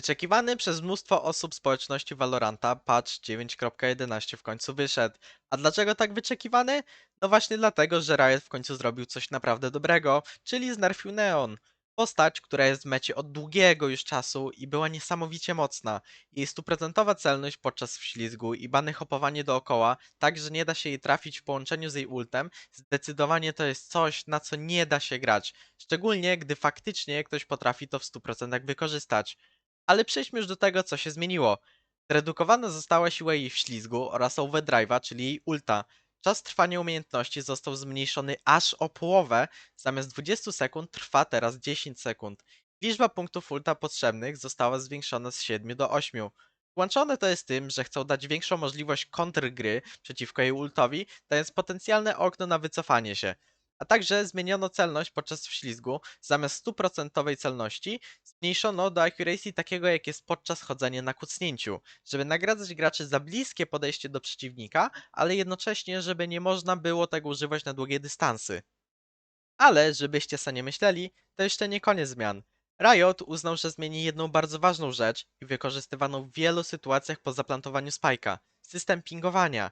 Wyczekiwany przez mnóstwo osób społeczności Valoranta patch 9.11 w końcu wyszedł. A dlaczego tak wyczekiwany? No właśnie dlatego, że Riot w końcu zrobił coś naprawdę dobrego, czyli znerfił Neon. Postać, która jest w mecie od długiego już czasu i była niesamowicie mocna. Jej stuprocentowa celność podczas wślizgu i bany hopowanie dookoła, tak że nie da się jej trafić w połączeniu z jej ultem, zdecydowanie to jest coś, na co nie da się grać. Szczególnie, gdy faktycznie ktoś potrafi to w 100% wykorzystać. Ale przejdźmy już do tego, co się zmieniło. Zredukowana została siła jej wślizgu oraz overdrive'a, czyli jej ulta. Czas trwania umiejętności został zmniejszony aż o połowę, zamiast 20 sekund trwa teraz 10 sekund. Liczba punktów ulta potrzebnych została zwiększona z 7 do 8. Łączone to jest tym, że chcą dać większą możliwość kontrgry przeciwko jej ultowi, dając potencjalne okno na wycofanie się. A także zmieniono celność podczas wślizgu, zamiast 100% celności zmniejszono do accuracy takiego jak jest podczas chodzenia na kucnięciu, żeby nagradzać graczy za bliskie podejście do przeciwnika, ale jednocześnie, żeby nie można było tego używać na długie dystansy. Ale, żebyście sobie nie myśleli, to jeszcze nie koniec zmian. Riot uznał, że zmieni jedną bardzo ważną rzecz i wykorzystywaną w wielu sytuacjach po zaplantowaniu spajka system pingowania.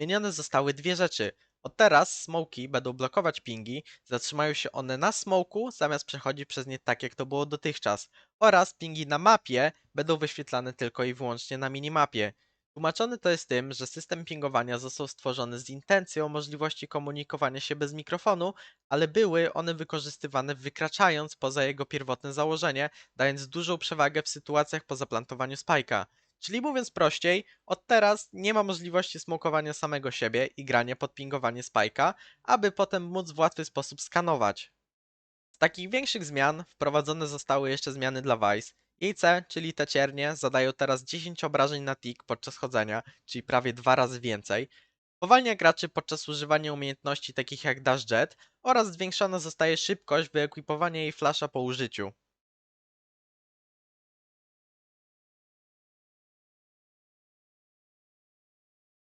Zmienione zostały dwie rzeczy. Od teraz smoki będą blokować pingi, zatrzymają się one na smoku zamiast przechodzić przez nie tak jak to było dotychczas. Oraz pingi na mapie będą wyświetlane tylko i wyłącznie na minimapie. Tłumaczone to jest tym, że system pingowania został stworzony z intencją możliwości komunikowania się bez mikrofonu, ale były one wykorzystywane wykraczając poza jego pierwotne założenie, dając dużą przewagę w sytuacjach po zaplantowaniu spajka. Czyli mówiąc prościej, od teraz nie ma możliwości smokowania samego siebie i grania pod pingowanie spajka, aby potem móc w łatwy sposób skanować. Z takich większych zmian wprowadzone zostały jeszcze zmiany dla Vice. Jej C, czyli te ciernie, zadają teraz 10 obrażeń na tick podczas chodzenia, czyli prawie dwa razy więcej. Powalnia graczy podczas używania umiejętności takich jak Dash Jet oraz zwiększona zostaje szybkość wyekwipowania jej flasha po użyciu.